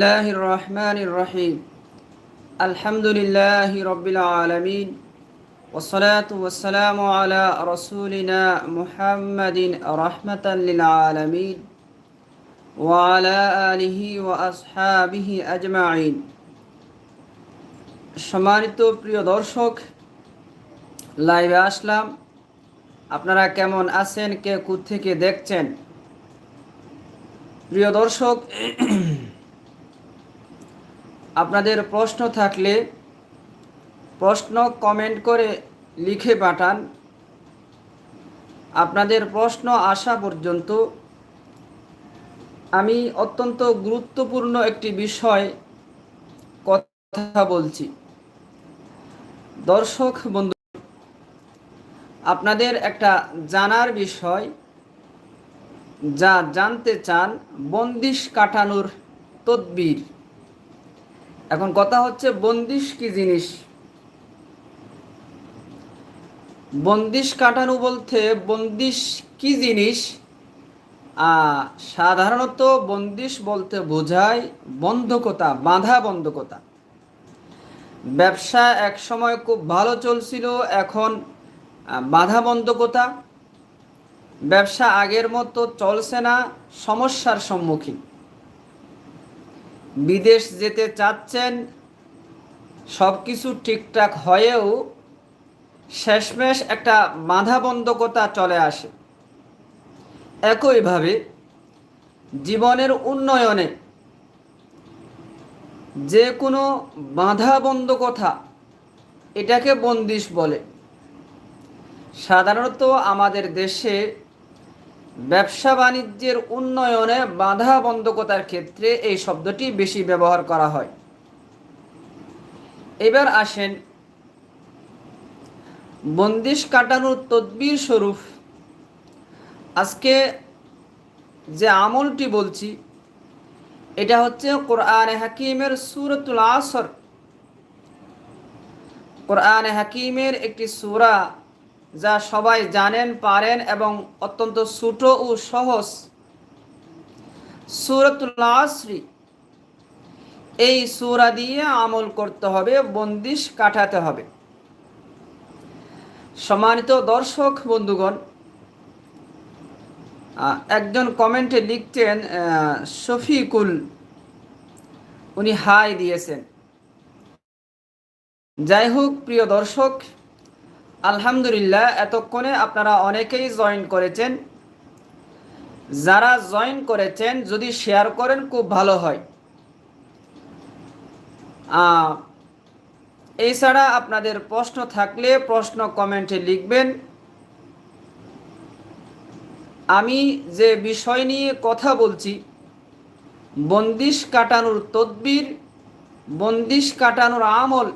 الله الرحمن الرحيم الحمد لله رب العالمين والصلاة والسلام على رسولنا محمد رحمة للعالمين وعلى آله وأصحابه أجمعين সম্মানিত প্রিয় দর্শক লাইভে আসলাম আপনারা কেমন আছেন কে থেকে দেখছেন প্রিয় দর্শক আপনাদের প্রশ্ন থাকলে প্রশ্ন কমেন্ট করে লিখে পাঠান। আপনাদের প্রশ্ন আসা পর্যন্ত আমি অত্যন্ত গুরুত্বপূর্ণ একটি বিষয় কথা বলছি। দর্শক বন্ধু, আপনাদের একটা জানার বিষয়, যা জানতে চান বন্দিশ কাটানোর তদবির। এখন কথা হচ্ছে বন্দিশ কি জিনিস? বন্দিশ কাটানো বলতে বন্দিশ কি জিনিস? সাধারণত বন্দিশ বলতে বোঝায় বন্ধকতা, বাঁধা বন্ধকতা। ব্যবসা এক সময় খুব ভালো চলছিল, এখন বাধা বন্ধকতা। ব্যবসা আগের মতো চলছে না, সমস্যার সম্মুখীন। বিদেশ যেতে চাচ্ছেন সব কিছু ঠিকঠাক হয়েও শেষমেশ একটা বাধাবন্ধকতা চলে আসে। একইভাবে জীবনের উন্নয়নে যে কোনো বাধাবন্ধকতা এটাকে বন্দিশ বলে। সাধারণত আমাদের দেশে ব্যবসা বাণিজ্যের উন্নয়নে বাধা বন্ধকতার ক্ষেত্রে এই শব্দটি বেশি ব্যবহার করা হয়। এবার আসেন বন্দিশ কাটানোর তদবির স্বরূপ। আজকে যে আমলটি বলছি, এটা হচ্ছে কোরআন হাকিমের সুরতুল আসর। কোরআন হাকিমের একটি সুরা যা সবাই জানেন, পারেন এবং অত্যন্ত ছোট ও সহজ। সুরতুল আসরি। এই সুরা দিয়ে আমল করতে হবে, বন্দিশ কাটাতে হবে। সম্মানিত দর্শক, বন্ধুগণ একজন কমেন্টে লিখতেন শফিকুল, উনি হাই দিয়েছেন। যাই হোক, প্রিয় দর্শক আলহামদুলিল্লাহ, এতক্ষণে আপনারা অনেকেই জয়েন করেছেন। যারা জয়েন করেছেন, যদি শেয়ার করেন, খুব ভালো হয়। এছাড়া আপনাদের প্রশ্ন থাকলে প্রশ্ন কমেন্টে লিখবেন। আমি যে বিষয় নিয়ে কথা বলছি, বন্দিশ কাটানোর তদবির, বন্দিশ কাটানোর আমল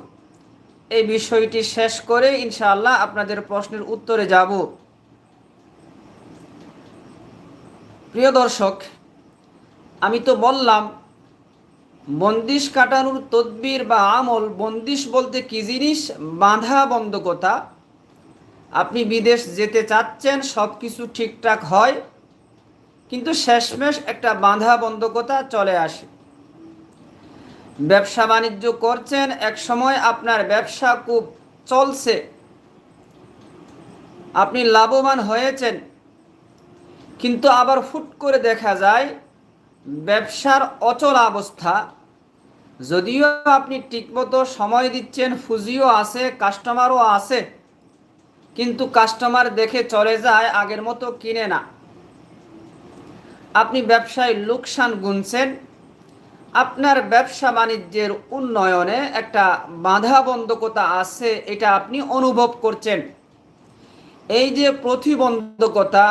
এই বিষয়টি শেষ করে ইনশাআল্লাহ আপনাদের প্রশ্নের উত্তরে যাব। প্রিয় দর্শক, আমি তো বললাম, বন্দিশ কাটানোর তদবির বা আমল বন্দিশ বলতে কি জিনিস? বাঁধা বন্ধকতা আপনি বিদেশ যেতে চাচ্ছেন সব কিছু ঠিকঠাক হয়, কিন্তু শেষমেশ একটা বাঁধা বন্ধকতা চলে আসে। ব্যবসা বাণিজ্য করছেন, এক সময় আপনার ব্যবসা খুব চলছে। আপনি লাভবান হয়েছেন। কিন্তু আবার ফুট করে দেখা যায়, ব্যবসার অচল অবস্থা। যদিও আপনি ঠিকমতো সময় দিচ্ছেন, ফুজিও আছে, কাস্টমারও আছে, কিন্তু কাস্টমার দেখে চলে যায়, আগের মতো কিনে না। আপনি ব্যবসায় লোকসান গুনছেন। আপনার ব্যবসা বাণিজ্যের উন্নয়নে একটা বাধাবন্ধকতা আছে, এটা আপনি অনুভব করছেন। এই যে প্রতিবন্ধকতা,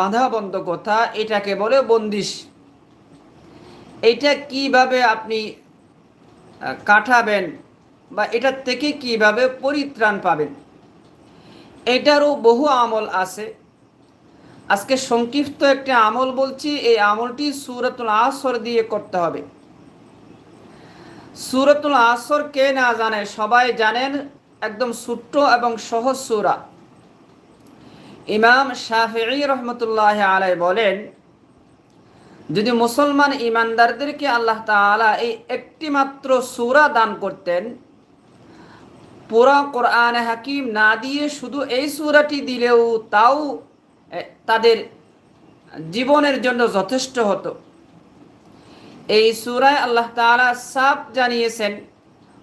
বাধাবন্ধকতা, এটাকে বলে বন্দিশ। এটা কীভাবে আপনি কাটাবেন বা এটার থেকে কীভাবে পরিত্রাণ পাবেন? এটারও বহু আমল আছে। আজকে সংক্ষিপ্ত একটি আমল বলছি, এই আমলটি সুরতুল আসর দিয়ে করতে হবে। সুরতুল আসর কে না জানে? সবাই জানেন একদম ছোট্ট এবং সহজ সুরা। ইমাম শাহি রহমতুল্লাহ আলাই বলেন, যদি মুসলমান ইমানদারদেরকে আল্লাহ তাআলা এই একটি মাত্র সূরা দান করতেন, পুরা কোরআন হাকিম না দিয়ে শুধু এই সুরাটি দিলেও তাও তাদের জীবনের জন্য যথেষ্ট হতো। এই সূরায় আল্লাহ তাআলা সাফ জানিয়েছেন,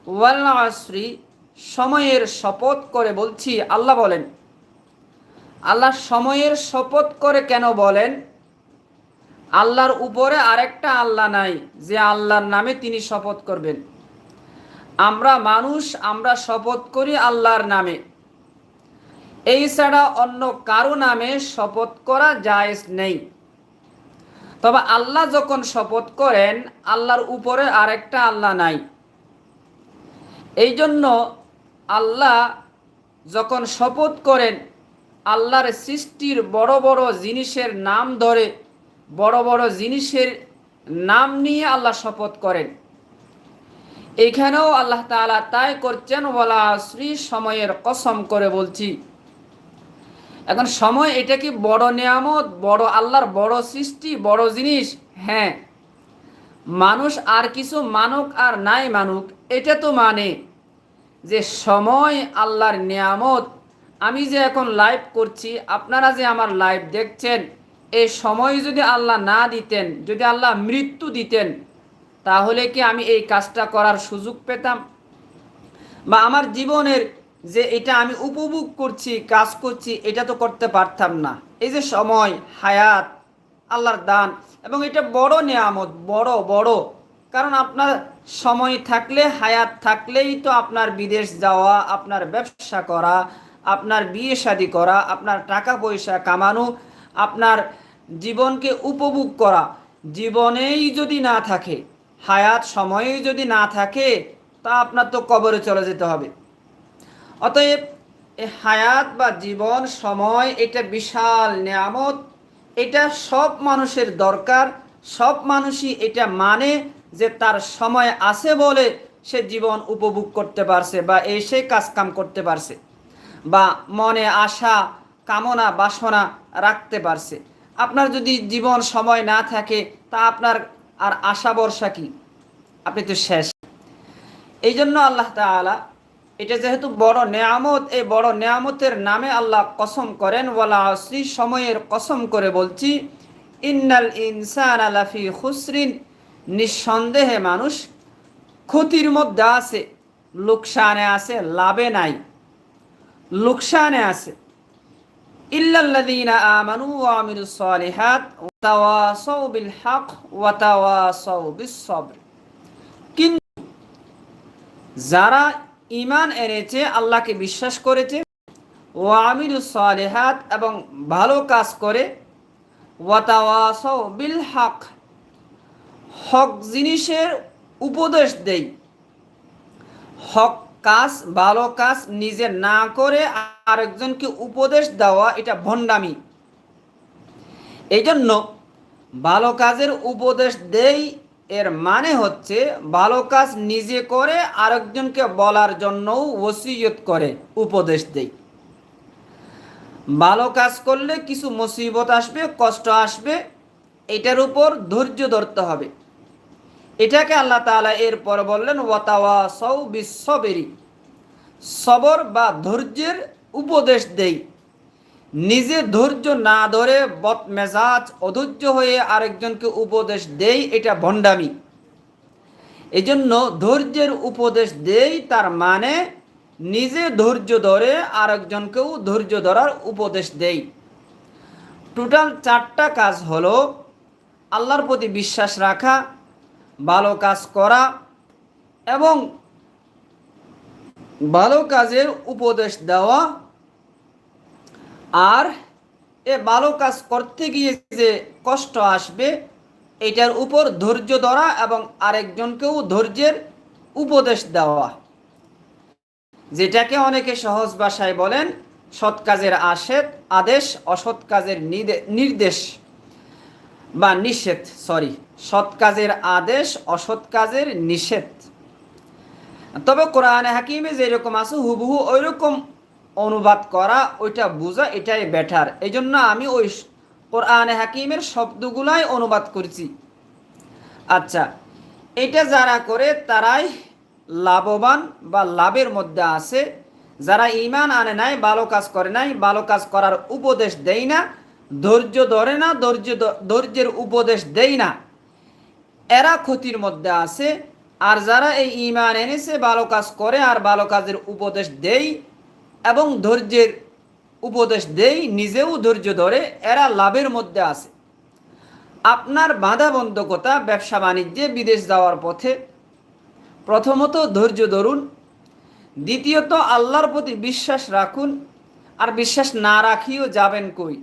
ওয়াল আসরি সময়ের শপথ করে বলছি, আল্লাহ বলেন। আল্লাহ সময়ের শপথ করে কেন বলেন? আল্লাহর উপরে আরেকটা আল্লাহ নাই, যে আল্লাহর নামে তিনি শপথ করবেন। আমরা মানুষ, আমরা শপথ করি আল্লাহর নামে। এই ছাড়া অন্য কারও নামে শপথ করা জায়েজ নেই। তবে আল্লাহ যখন শপথ করেন, আল্লাহর উপরে আরেকটা আল্লাহ নাই। এই জন্য আল্লাহ যখন শপথ করেন, আল্লাহর সৃষ্টির বড় বড় জিনিসের নাম ধরে, বড় বড় জিনিসের নাম নিয়ে আল্লাহ শপথ করেন। এখানেও আল্লাহ তাআলা তাই করছেন বলা শ্রী সময়ের কসম করে বলছি। এখন সময় এটা কি বড় নিয়ামত, বড় আল্লাহর বড় সৃষ্টি, বড় জিনিস? হ্যাঁ। মানুষ আর কিছু মানুক আর নাই মানুক, এটা তো মানে যে সময় আল্লাহর নিয়ামত। আমি যে এখন লাইভ করছি, আপনারা যে আমার লাইভ দেখছেন, এই সময় যদি আল্লাহ না দিতেন, যদি আল্লাহ মৃত্যু দিতেন, তাহলে কি আমি এই কাজটা করার সুযোগ পেতাম? বা আমার জীবনের যে এটা আমি উপভোগ করছি, কাজ করছি, এটা তো করতে পারতাম না। এই যে সময়, হায়াত, আল্লাহর দান, এবং এটা বড় নিয়ামত, বড় বড়। কারণ আপনার সময় থাকলে, হায়াত থাকলেই তো আপনার বিদেশ যাওয়া, আপনার ব্যবসা করা, আপনার বিয়ে শাদী করা, আপনার টাকা পয়সা কামানো, আপনার জীবনকে উপভোগ করা। জীবনেই যদি না থাকে, হায়াত সময়েই যদি না থাকে, তা আপনার তো কবরে চলে যেতে হবে। অতএব এ হায়াত বা জীবন, সময়, এটা বিশাল নিয়ামত। এটা সব মানুষের দরকার, সব মানুষই এটা মানে যে তার সময় আছে বলে সে জীবন উপভোগ করতে পারছে বা এসে কাজকাম করতে পারছে বা মনে আশা, কামনা, বাসনা রাখতে পারছে। আপনার যদি জীবন সময় না থাকে, তা আপনার আর আশা ভরসা কি? আপনি তো শেষ। এই জন্য আল্লাহ তাআলা এটা যেহেতু বড় নেয়ামত, এই বড় নেয়ামতের নামে আল্লাহ কসম করেন, ওয়ালা আসরি সময়ের কসম করে বলছি, ইন্নাল ইনসান আলাফি খুসরিন নিঃসন্দেহে মানুষ ক্ষতির মধ্যে আছে, লোকসানে আছে, লাভে নাই, লোকসানে আছে। ইল্লাল্লাযীনা আমানু ওয়া আমিলুস সালিহাত ওয়া তাওয়াসাউ বিল হক ওয়া তাওয়াসাউ বিস সবর কিন্তু যারা ইমান এনেছে, আল্লাহকে বিশ্বাস করেছে। ও আমিরু সালেহাত, এবং ভালো কাজ করে। বিল হক হক জিনিসের উপদেশ দেই। হক কাজ, ভালো কাজ নিজে না করে আরেকজনকে উপদেশ দেওয়া, এটা ভণ্ডামি। এই জন্য ভালো কাজের উপদেশ দেই এর মানে হচ্ছে ভালো কাজ নিজে করে আরেকজনকে বলার জন্যও ওসিয়ত করে, উপদেশ দেই ভালো কাজ করলে কিছু মুসিবত আসবে, কষ্ট আসবে, এটার উপর ধৈর্য ধরতে হবে। এটাকে আল্লাহ তাআলা এরপর বললেন ওয়াতাওয়া সৌ বিশ্ববেরি সবর বা ধৈর্যের উপদেশ দেই নিজে ধৈর্য না ধরে বদমেজাজ অধৈর্য হয়ে আরেকজনকে উপদেশ দেই, এটা ভণ্ডামি। এই জন্য ধৈর্যের উপদেশ দেই, তার মানে নিজে ধৈর্য ধরে আরেকজনকেও ধৈর্য ধরার উপদেশ দেই। টোটাল চারটা কাজ হলো আল্লাহর প্রতি বিশ্বাস রাখা, ভালো কাজ করা এবং ভালো কাজের উপদেশ দেওয়া আর এ ভালো কাজ করতে গিয়ে যে কষ্ট আসবে, এটার উপর ধৈর্য ধরা এবং আরেকজনকেও ধৈর্যের উপদেশ দেওয়া। যেটাকে অনেকে সহজ ভাষায় বলেন, সৎ কাজের আশেদ, আদেশ, অসৎ কাজের নির্দেশ বা নিষেধ সরি সৎ কাজের আদেশ, অসৎ কাজের নিষেধ। তবে কোরআনে হাকিমে যেরকম আছে, হুবহু ওই রকম অনুবাদ করা, ওইটা বোঝা, এটাই বেটার এই জন্য আমি ওই কোরআনে হাকিমের শব্দগুলাই অনুবাদ করছি। আচ্ছা এটা যারা করে তারাই লাভবান বা লাভের মধ্যে আছে। যারা ইমান আনে নাই, ভালো কাজ করে নাই, ভালো কাজ করার উপদেশ দেয় না, ধৈর্য ধরে না, ধৈর্য ধৈর্যের উপদেশ দেয় না। এরা ক্ষতির মধ্যে আছে। আর যারা এই ইমান এনেছে, ভালো কাজ করে আর ভালো কাজের উপদেশ দেই এবং ধৈর্যের উপদেশ দেই, নিজেও ধৈর্য ধরে, এরা লাভের মধ্যে আছে। আপনার বাধাবন্ধকতা ব্যবসা বাণিজ্যে বিদেশ যাওয়ার পথে, প্রথমত ধৈর্য ধরুন, দ্বিতীয়ত আল্লাহর প্রতি বিশ্বাস রাখুন, আর বিশ্বাস না রাখিও যাবেন কই?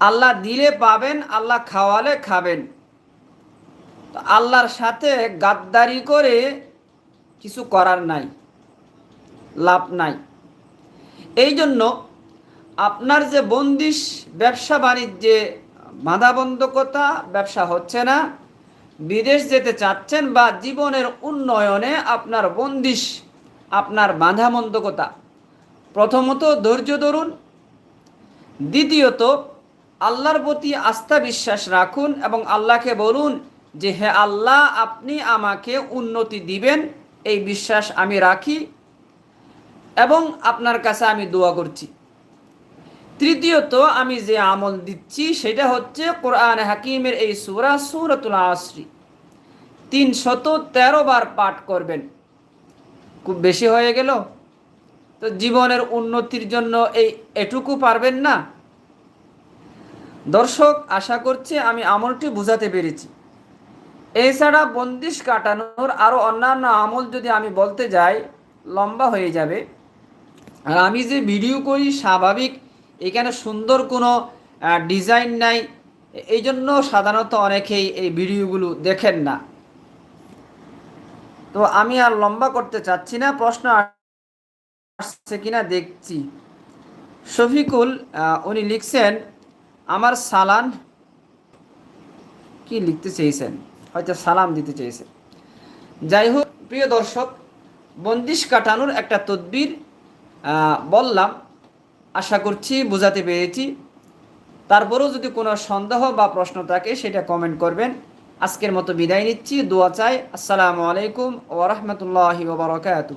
আল্লাহ দিলে পাবেন, আল্লাহ খাওয়ালে খাবেন। আল্লাহর সাথে গাদ্দারি করে কিছু করার নাই, লাভ নাই। এই জন্য আপনার যে বন্দিশ ব্যবসা বাণিজ্যে বাধাবন্ধকতা, ব্যবসা হচ্ছে না। বিদেশ যেতে চাচ্ছেন বা জীবনের উন্নয়নে আপনার বন্দিশ, আপনার বাধাবন্ধকতা। প্রথমত ধৈর্য ধরুন। দ্বিতীয়ত, আল্লাহর প্রতি আস্থা বিশ্বাস রাখুন এবং আল্লাহকে বলুন যে, হে আল্লাহ, আপনি আমাকে উন্নতি দিবেন। এই বিশ্বাস আমি রাখি। এবং আপনার কাছে আমি দোয়া করছি। তৃতীয়ত, আমি যে আমল দিচ্ছি, সেটা হচ্ছে কোরআন হাকিমের এই সুরা সুরতুল আসরি তিনশত তেরো বার পাঠ করবেন। খুব বেশি হয়ে গেল। তো জীবনের উন্নতির জন্য এই এটুকু পারবেন না। দর্শক, আশা করছি আমি আমলটি বুঝাতে পেরেছি। এছাড়া বন্দিশ কাটানোর আরও অন্যান্য আমল যদি আমি বলতে যাই, লম্বা হয়ে যাবে। আর আমি যে ভিডিও করি স্বাভাবিক, এখানে সুন্দর কোনো ডিজাইন নাই। এই জন্য সাধারণত অনেকেই এই ভিডিওগুলো দেখেন না। তো আমি আর লম্বা করতে চাচ্ছি না, প্রশ্ন আসছে কিনা দেখছি। শফিকুল উনি লিখছেন, আমার সালান কি লিখতে চেয়েছেন? হয়তো সালাম দিতে চেয়েছেন। যাই হোক, প্রিয় দর্শক, বন্দিশ কাটানোর একটা তদবির বললাম, আশা করছি বোঝাতে পেরেছি। তারপরেও যদি কোনো সন্দেহ বা প্রশ্ন থাকে, সেটা কমেন্ট করবেন। আজকের মতো বিদায় নিচ্ছি, দোয়া চাই। আসসালামু আলাইকুম ওরহমতুল্লাহি ওবরাকাতু